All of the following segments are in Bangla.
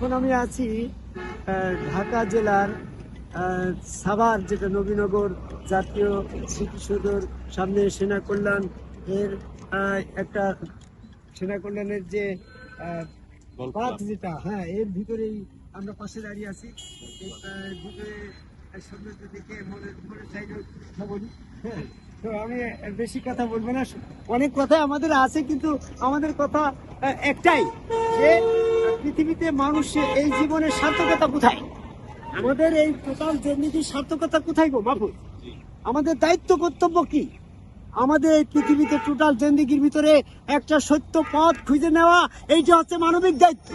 এখন আমি আছি ঢাকা জেলার সাভার যেটা নবীনগর জাতীয় স্মৃতিসৌধর সামনে সেনা কল্যাণ এর একটা সেনা কল্যাণের যে পাথ যেটা হ্যাঁ এর ভিতরেই আমরা পাশে দাঁড়িয়ে আছি। ভিতরে সৌন্দর্য দেখে মনে মনে চাইলে কথা বলি। হ্যাঁ তো আমি বেশি কথা বলব না। অনেক কথা আমাদের আছে কিন্তু আমাদের কথা একটাই যে পৃথিবীতে মানুষের এই জীবনের সার্থকতা কোথায়? আমাদের এই টোটাল জার্নিটির সার্থকতা কোথায় গো বাবু? আমাদের দায়িত্ব, কর্তব্য কি? আমাদের এই পৃথিবীতে টোটাল জিন্দিগির ভিতরে একটা সত্য পথ খুঁজে নেওয়া, এইটা হচ্ছে মানবিক দায়িত্ব।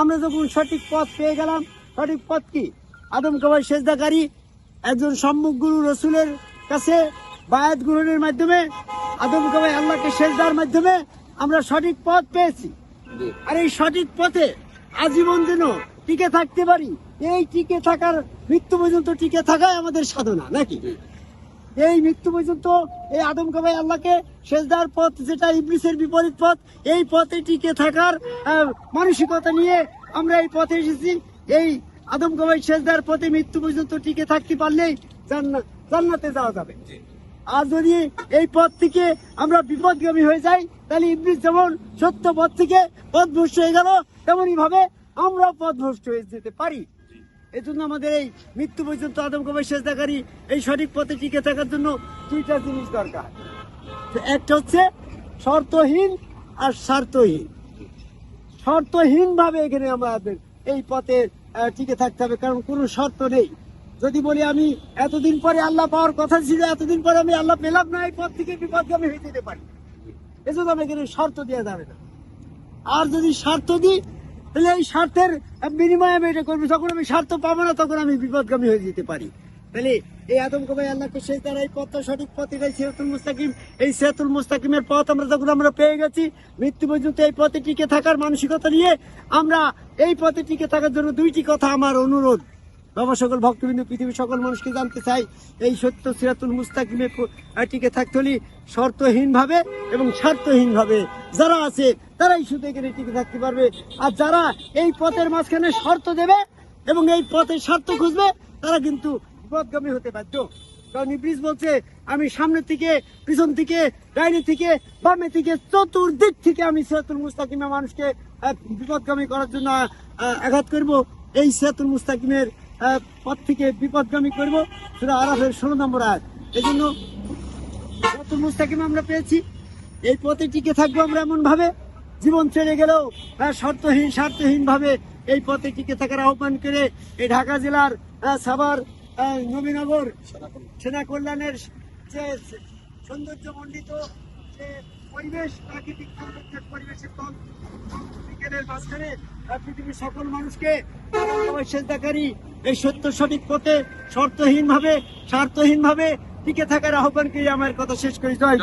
আমরা যখন সঠিক পথ পেয়ে গেলাম, সঠিক পথ কি? আদম কাবাই সেজদাকারী একজন সম্মুখ গুরু রসুলের কাছে বায়াত গ্রহণের মাধ্যমে, আদম কাবাই আল্লাহকে সেজদার মাধ্যমে আমরা সঠিক পথ পেয়েছি। আর এই সঠিক পথে আজীবন যেন টিকে থাকতে পারি এই টিকে থাকার মৃত্যু পর্যন্ত টিকে থাকাই আমাদের সাধনা নাকি? এই মৃত্যু পর্যন্ত এই আদম কাবাই আল্লাহকে সেজদার পথ যেটা ইবলিসের বিপরীত পথ এই পথে টিকে থাকার মানসিকতা নিয়ে আমরা এই পথে এসেছি। এই আদম কাবাই সেজদার পথে মৃত্যু পর্যন্ত টিকে থাকতে পারলেই জান্নাতে যাওয়া যাবে। আর যদি এই পথ থেকে আমরা বিপদগামী হয়ে যাই, তাহলে ইবলিস যেমন সত্য পথ থেকে পথ পথভ্রষ্ট হয়ে গেল তেমনই ভাবে আমরা পথভ্রষ্ট হয়ে যেতে পারি। এই জন্য আমাদের এই মৃত্যু পর্যন্ত আদম কবাই সেজদাকারী এই সঠিক পথে টিকে থাকার জন্য দুইটা জিনিস দরকার। একটা হচ্ছে শর্তহীন আর স্বার্থহীন। শর্তহীন ভাবে এখানে আমাদের এই পথে টিকে থাকতে হবে, কারণ কোনো শর্ত নেই। যদি বলি আমি এতদিন পরে আল্লাহ পাওয়ার কথা ছিল, এতদিন পরে আমি আল্লাহ পেলাম না এই পথ থেকে বিপদগামী হয়ে যেতে পারি। এজন্য আমি এখানে শর্ত দেওয়া যাবে না। আর যদি স্বার্থ দিই, তাহলে এই স্বার্থের বিনিময়ে আমি এটা করব। যখন আমি স্বার্থ পাবো না, তখন আমি বিপদগামী হয়ে যেতে পারি। তাহলে এই আদম কবাই আল্লাহকে সেই তারা এই পথটা সঠিক পথ, এটাই সেহতুল মুস্তাকিম। এই সেহতুল মুস্তাকিমের পথ আমরা যখন আমরা পেয়ে গেছি, মৃত্যু পর্যন্ত এই পথে টিকে থাকার মানসিকতা নিয়ে আমরা এই পথে টিকে থাকার জন্য দুইটি কথা আমার অনুরোধ। বাবা, সকল ভক্তবৃন্দ, পৃথিবীর সকল মানুষকে জানতে চাই, এই সত্য সিরাতুল মুস্তাকিমে টিকে থাকতে হলে শর্তহীন ভাবে এবং স্বার্থহীন ভাবে যারা আছে, তারাই শুধু এখানে টিকে থাকতে পারবে। আর যারা এই পথের মাঝখানে শর্ত দেবে এবং এই পথের স্বার্থ খুঁজবে, তারা কিন্তু বিপদগামী হতে বাধ্য। কারণ ইবলিস বলছে, আমি সামনে থেকে, পিছন থেকে, ডাইনি থেকে, বামে থেকে, চতুর্দিক থেকে আমি সিরাতুল মুস্তাকিমে মানুষকে বিপদগামী করার জন্য আঘাত করব। এই সিরাতুল মুস্তাকিমের পথ থেকে বিপদগামী করব। সেটা আরাফের ষোলো নম্বর আয় এই জন্য সিরাতুল মুস্তাকিম আমরা পেয়েছি। এই পথে টিকে থাকব আমরা এমন ভাবে জীবন ছেড়ে গেলেও শর্তহীন স্বার্থহীন ভাবে এই পথে টিকে থাকার আহ্বান করে এই ঢাকা জেলার সাভার নবীনগর সেনা কল্যাণের যে সৌন্দর্য মণ্ডিত যে পরিবেশ, প্রাকৃতিক সৌন্দর্যের পরিবেশের বিকেলের মাঝখানে পৃথিবীর সকল মানুষকে সেজদাকারী। এই সত্য সঠিক পথে শর্তহীন ভাবে স্বার্থহীন ভাবে টিকে থাকার আহ্বানকেই আমার কথা শেষ করি। জয়